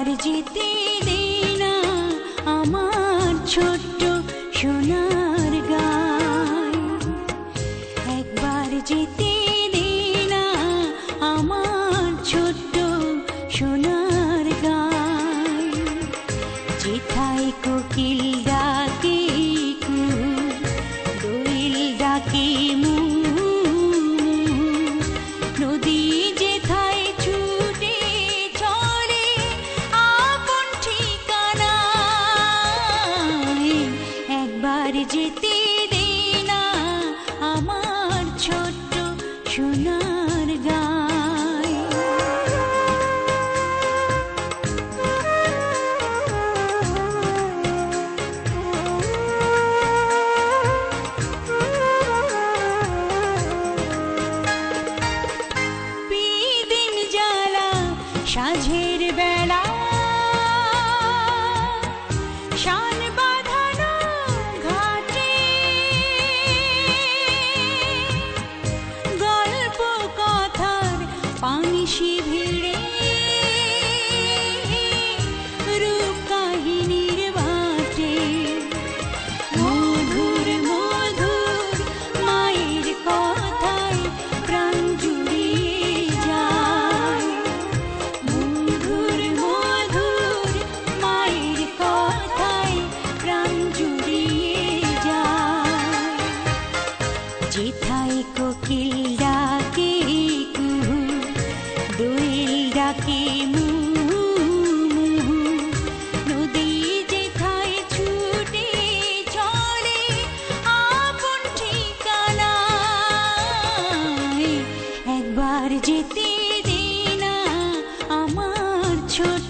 আর যেতে দে আমার ছোট্ট সোনার গায় একবার যেতে দে না আমার ছোট্ট সোনার গায় চিঠাই কোকিল গায় যেতে দে না আমার ছোট্ট সোনার গায় বিদিন জ্বালা সাঝের যেথায় কোকিল ডাকে কুহু দোয়েল ডাকে ছুটে একবার যেতে দে না আমার ছোট্ট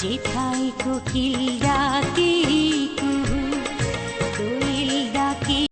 जिताई को खिल जाती